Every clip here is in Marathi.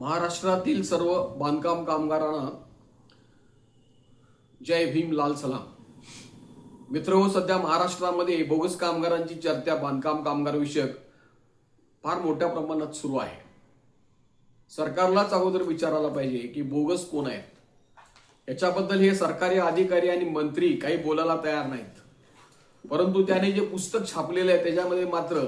महाराष्ट्रातील सर्व बांधकाम कामगारांना जय भीम लाल सलाम. मित्र हो सध्या महाराष्ट्रामध्ये बोगस कामगारांची चर्चा बांधकाम कामगार विषयक फार मोठ्या प्रमाणात सुरू आहे. सरकारलाच अगोदर विचारायला पाहिजे की बोगस कोण आहेत? याच्याबद्दल हे सरकारी अधिकारी आणि मंत्री काही बोलायला तयार नाहीत. परंतु त्याने जे पुस्तक छापलेलं आहे त्याच्यामध्ये मात्र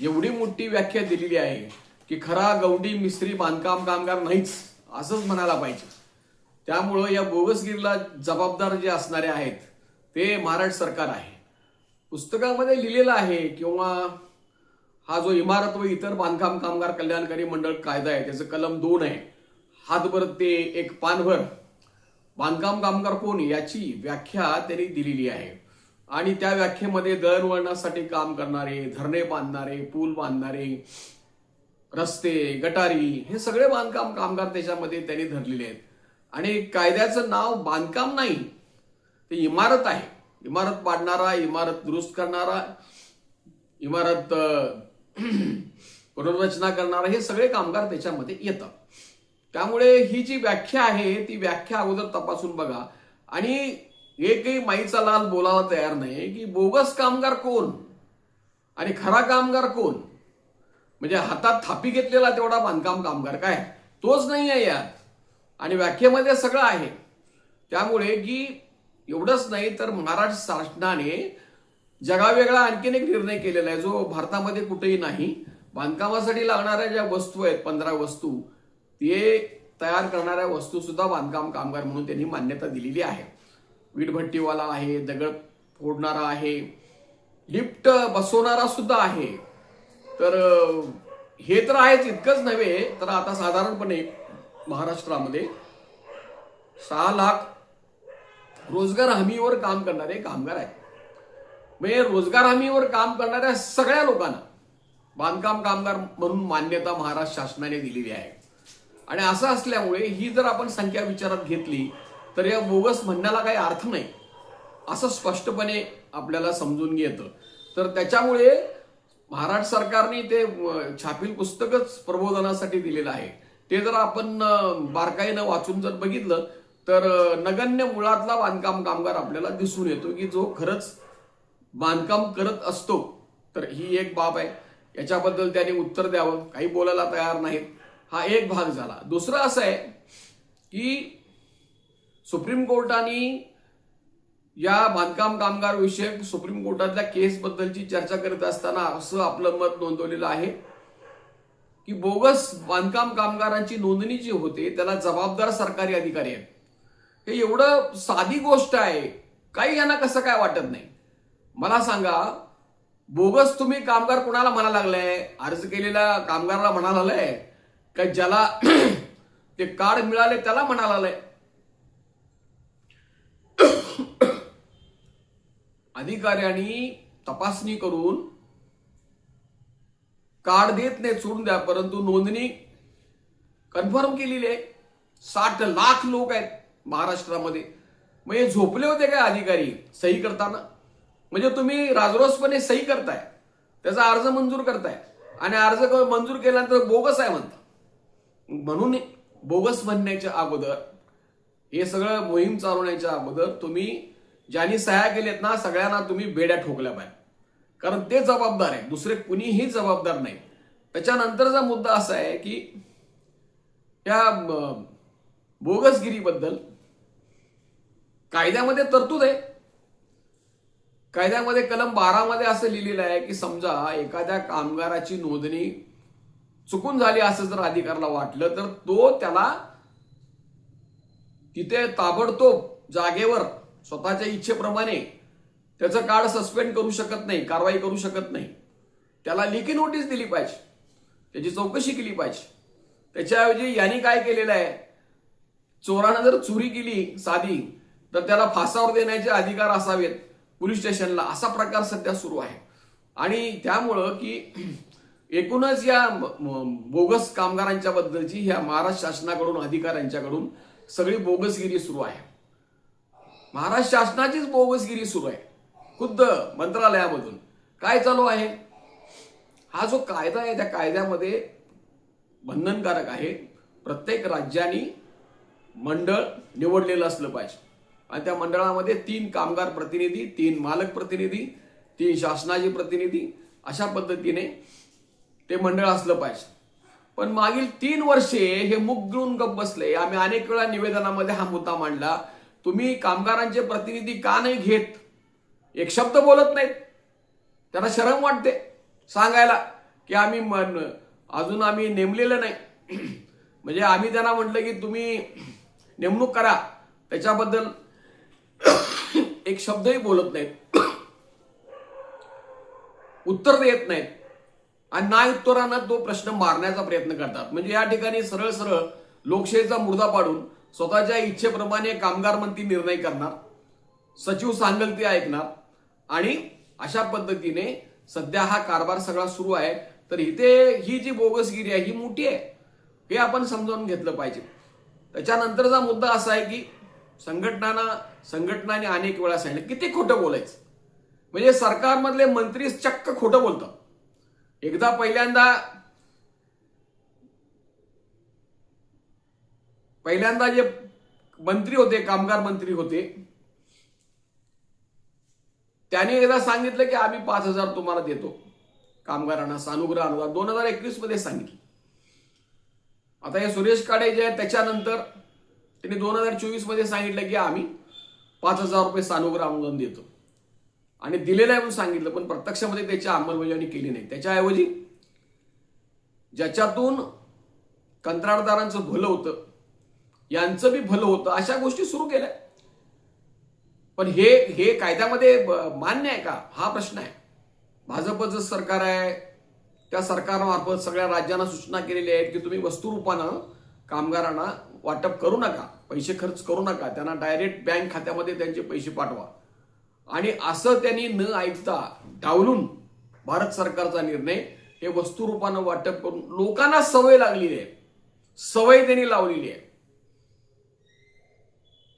एवढी मोठी व्याख्या दिलेली आहे की खरा गवडी मिस्त्री बांधकाम कामगार नाहीच असंच म्हणायला पाहिजे. त्यामुळं या बोगसगिरीला जबाबदार जे असणारे आहेत ते महाराष्ट्र सरकार आहे. पुस्तकामध्ये लिहिलेलं आहे किंवा हा जो इमारत व इतर बांधकाम कामगार कल्याणकारी मंडळ कायदा आहे त्याचं कलम दोन आहे हातभर ते एक पानभर. बांधकाम कामगार कोण याची व्याख्या त्यांनी दिलेली आहे. आणि त्या व्याख्येमध्ये दळणवळणासाठी काम करणारे धरणे बांधणारे पूल बांधणारे रस्ते गटारी हे सगळे बांधकाम कामगार त्याच्यामध्ये त्यांनी धरलेले आहेत. आणि कायद्याचं नाव बांधकाम नाही ते इमारत आहे. इमारत पाडणारा इमारत दुरुस्त करणारा इमारत पुनर्रचना करणारा हे सगळे कामगार त्याच्यामध्ये येतात. त्यामुळे ही जी व्याख्या आहे ती व्याख्या अगोदर तपासून बघा. आणि एकही माईचा लाल बोलायला तयार नाही की बोगस कामगार कोण? आणि खरा कामगार कोण? म्हणजे हातात थापी घेतलेला तेवढा बांधकाम कामगार. काय? तोच नाही आहे यात. आणि व्याख्येमध्ये सगळं आहे. त्यामुळे की एवढंच नाही तर महाराष्ट्र शासनाने जगावेगळा आणखीन एक निर्णय केलेला आहे जो भारतामध्ये कुठेही नाही. बांधकामासाठी लागणाऱ्या ज्या वस्तू आहेत पंधरा वस्तू ते तयार करणाऱ्या वस्तू सुद्धा बांधकाम कामगार म्हणून त्यांनी मान्यता दिलेली आहे. वीटभट्टीवाला आहे दगड फोडणारा आहे लिफ्ट बसवणारा सुद्धा आहे. तर हे तर आहेच इतकंच नव्हे तर आता साधारणपणे महाराष्ट्रामध्ये सहा लाख रोजगार हमीवर काम करणारे कामगार आहेत. म्हणजे रोजगार हमीवर काम करणाऱ्या सगळ्या लोकांना बांधकाम कामगार म्हणून मान्यता महाराष्ट्र शासनाने दिलेली आहे. आणि असं असल्यामुळे ही जर आपण संख्या विचारात घेतली तर या बोगस म्हणण्याला काही अर्थ नाही असं स्पष्टपणे आपल्याला समजून येतं. तर त्याच्यामुळे महाराष्ट्र सरकारने ते छापील पुस्तकच प्रबोधनासाठी दिलेलं आहे. ते जर आपण बारकाईनं वाचून जर बघितलं तर नगण्य मुळातला बांधकाम कामगार आपल्याला दिसून येतो की जो खरंच बांधकाम करत असतो. तर ही एक बाब आहे. याच्याबद्दल त्याने उत्तर द्यावं. काही बोलायला तयार नाहीत. हा एक भाग झाला. दुसरं असं आहे की सुप्रीम कोर्टाने या बांधकाम कामगार विषयक सुप्रीम कोर्टातल्या केस बद्दलची चर्चा करत असताना असं आपलं मत नोंदवलेलं आहे की बोगस बांधकाम कामगारांची नोंदणी जी होते त्याला जबाबदार सरकारी अधिकारी आहेत. हे एवढं साधी गोष्ट आहे काही यांना कसं काय वाटत नाही? मला सांगा बोगस तुम्ही कामगार कुणाला म्हणा लागलाय? अर्ज केलेल्या कामगाराला म्हणा लागलाय? का ज्याला ते कार्ड मिळाले त्याला म्हणा लागलाय? अधिकाऱ्यांनी तपासणी करून कार्ड देत नाही सोडून द्या परंतु नोंदणी कन्फर्म केलेली आहे. साठ लाख लोक आहेत महाराष्ट्रामध्ये. मग हे झोपले होते काय अधिकारी सही करताना? म्हणजे तुम्ही राजरोसपणे सही करताय. त्याचा अर्ज मंजूर करताय. आणि अर्ज मंजूर केल्यानंतर बोगस आहे म्हणता. म्हणून बोगस म्हणण्याच्या अगोदर हे सगळं मोहीम चालवण्याच्या अगोदर तुम्ही ज्यांनी सह्या केलेत ना सगळ्यांना तुम्ही बेड्या ठोकल्या पाहिजे. कारण ते जबाबदार आहे. दुसरे कुणीही जबाबदार नाही. त्याच्यानंतरचा मुद्दा असा आहे की या बोगसगिरीबद्दल कायद्यामध्ये तरतूद आहे. कायद्यामध्ये कलम बारामध्ये असं लिहिलेलं आहे की समजा एखाद्या कामगाराची नोंदणी चुकून झाली असं जर अधिकाराला वाटलं तर तो त्याला तिथे ताबडतोब जागेवर स्वतःच्या इच्छेप्रमाणे त्याचं कार्ड सस्पेंड करू शकत नाही कारवाई करू शकत नाही. त्याला लेखी नोटीस दिली पाहिजे. त्याची चौकशी केली पाहिजे. त्याच्याऐवजी यांनी काय केलेलं आहे? चोरानं जर चोरी केली साधी तर त्याला फासावर देण्याचे अधिकार असावेत पोलीस स्टेशनला. असा प्रकार सध्या सुरू आहे. आणि त्यामुळं की एकूणच या बोगस कामगारांच्या बद्दलची ह्या महाराष्ट्र शासनाकडून अधिकाऱ्यांच्याकडून सगळी बोगसगिरी सुरू आहे. महाराष्ट्र शासनाचीच बोगसगिरी सुरू आहे. खुद्द मंत्रालयामधून. काय चालू आहे? हा जो कायदा आहे त्या कायद्यामध्ये बंधनकारक आहे. प्रत्येक राज्यानी मंडळ निवडलेलं असलं पाहिजे. आणि त्या मंडळामध्ये तीन कामगार प्रतिनिधी तीन मालक प्रतिनिधी तीन शासनाचे प्रतिनिधी अशा पद्धतीने ते मंडळ असलं पाहिजे. पण मागील तीन वर्षे हे मुख गप बसले. आम्ही अनेक वेळा निवेदनामध्ये हा मुद्दा मांडला. तुम्ही कामगारांचे प्रतिनिधी का नाही घेत? एक शब्द बोलत नाहीत. त्यांना शरम वाटते सांगायला की आम्ही मन- अजून आम्ही नेमलेलं नाही. म्हणजे आम्ही त्यांना म्हटलं की तुम्ही नेमणूक करा. त्याच्याबद्दल एक शब्दही बोलत नाहीत. उत्तर देत नाहीत. आणि ना उत्तरानं तो प्रश्न मारण्याचा प्रयत्न करतात. म्हणजे या ठिकाणी सरळ सरळ लोकशाहीचा मुर्दा पाडून स्वतःच्या इच्छेप्रमाणे कामगार मंत्री निर्णय करणार सचिव सांगेल ते ऐकणार आणि अशा पद्धतीने सध्या हा कारभार सगळा सुरू आहे. तर इथे ही जी बोगसगिरी आहे ही मोठी आहे हे आपण समजावून घेतलं पाहिजे. त्याच्यानंतरचा मुद्दा असा आहे की संघटनांना संघटनाने अनेक वेळा सांगितलं किती खोटं बोलायचं? म्हणजे सरकारमधले मंत्री चक्क खोटं बोलतात. एकदा पहिल्यांदा पहिल्यांदा जे मंत्री होते कामगार मंत्री होते त्यांनी एकदा सांगितलं की आम्ही पाच हजार तुम्हाला देतो. कामगारांना सानुग्रह अनुदान. दोन हजार एकवीसमध्ये सांगितलं. आता हे सुरेश काडे जे आहेत त्याच्यानंतर त्यांनी दोन हजार चोवीसमध्ये सांगितलं की आम्ही पाच हजार रुपये सानुग्रह अनुदान देतो. आणि दिलेलं आहे म्हणून सांगितलं पण प्रत्यक्षामध्ये त्याची अंमलबजावणी केली नाही. त्याच्याऐवजी ज्याच्यातून कंत्राटदारांचं भलं होतं यांचं बी भलं होतं अशा गोष्टी सुरू केल्या. पण हे हे कायद्यामध्ये मान्य आहे का? हा प्रश्न आहे. भाजपचं सरकार आहे त्या सरकारमार्फत सगळ्या राज्यांना सूचना केलेल्या आहेत की तुम्ही वस्तुरूपानं कामगारांना वाटप करू नका पैसे खर्च करू नका त्यांना डायरेक्ट बँक खात्यामध्ये त्यांचे पैसे पाठवा. आणि असं त्यांनी न ऐकता डावलून भारत सरकारचा निर्णय हे वस्तुरूपानं वाटप करून लोकांना सवय लागलेली आहे. सवय त्यांनी लावलेली आहे.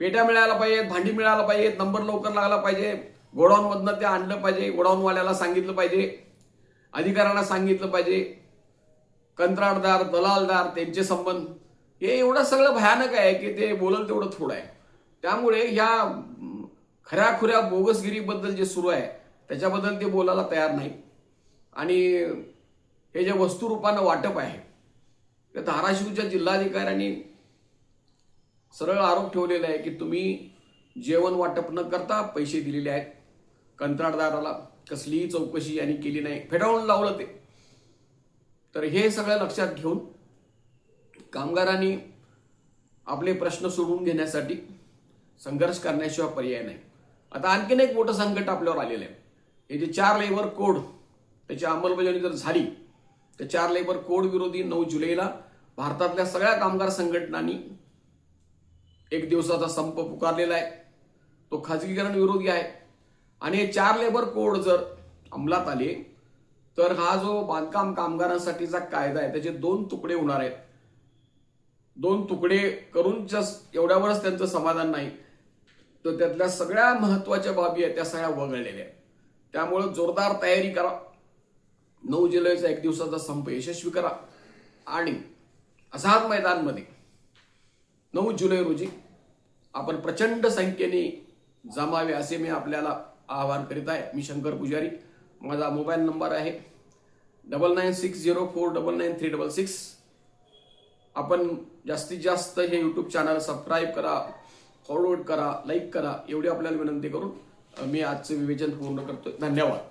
पेट्या मिळायला पाहिजेत भांडी मिळायला पाहिजेत नंबर लवकर लागला पाहिजे गोडाऊनमधनं ते आणलं पाहिजे गोडाऊनवाल्याला सांगितलं पाहिजे अधिकाऱ्यांना सांगितलं पाहिजे कंत्राटदार दलालदार त्यांचे संबंध. हे एवढं सगळं भयानक आहे की ते बोलल तेवढं थोडं आहे. त्यामुळे ह्या खऱ्याखुऱ्या खऱ्या खुऱ्या बोगसगिरीबद्दल जे सुरू आहे त्याच्याबद्दल ते बोलायला तयार नाही. आणि हे जे वस्तुरूपानं वाटप आहे ते धाराशिवच्या जिल्हाधिकाऱ्यांनी सरळ आरोप ठेवलेला आहे की तुम्ही जेवण वाटप न करता पैसे दिलेले आहेत. कंत्राटदाराला कसलीही चौकशी यांनी केली नाही. फेटाळून लावलं ते. तर हे सगळं लक्षात घेऊन कामगारांनी आपले प्रश्न सोडवून घेण्यासाठी संघर्ष करण्याशिवाय पर्याय नाही. आता आणखीन एक मोठं संकट आपल्यावर आलेलं आहे. हे जे चार लेबर कोड त्याची अंमलबजावणी जर झाली तर चार लेबर कोड विरोधी नऊ जुलैला भारतातल्या सगळ्या कामगार संघटनांनी एक दिवसाचा संप पुकारलेला आहे. तो खाजगीकरण विरोधी आहे. आणि हे चार लेबर कोड जर अंमलात आले तर हा जो बांधकाम कामगारांसाठीचा कायदा आहे त्याचे दोन तुकडे होणार आहेत. दोन तुकडे करून जस्ट एवढ्यावरच त्यांचं समाधान नाही तर त्यातल्या सगळ्या महत्त्वाच्या बाबी आहेत त्या सगळ्या वगळलेल्या आहेत. त्यामुळं जोरदार तयारी करा. नऊ जुलैचा एक दिवसाचा संप यशस्वी करा. आणि आझाद मैदानमध्ये नऊ जुलै रोजी आपण प्रचंड संख्येने जमावे असे मी आपल्याला आवाहन करीत आहे. मी शंकर पुजारी. माझा मोबाईल नंबर आहे double nine six zero four double nine three double six. आपण जास्तीत जास्त हे यूट्यूब चॅनल सबस्क्राईब करा फॉरवर्ड करा लाईक करा एवढी आपल्याला विनंती करून मी आजचं विवेचन पूर्ण करतोय. धन्यवाद.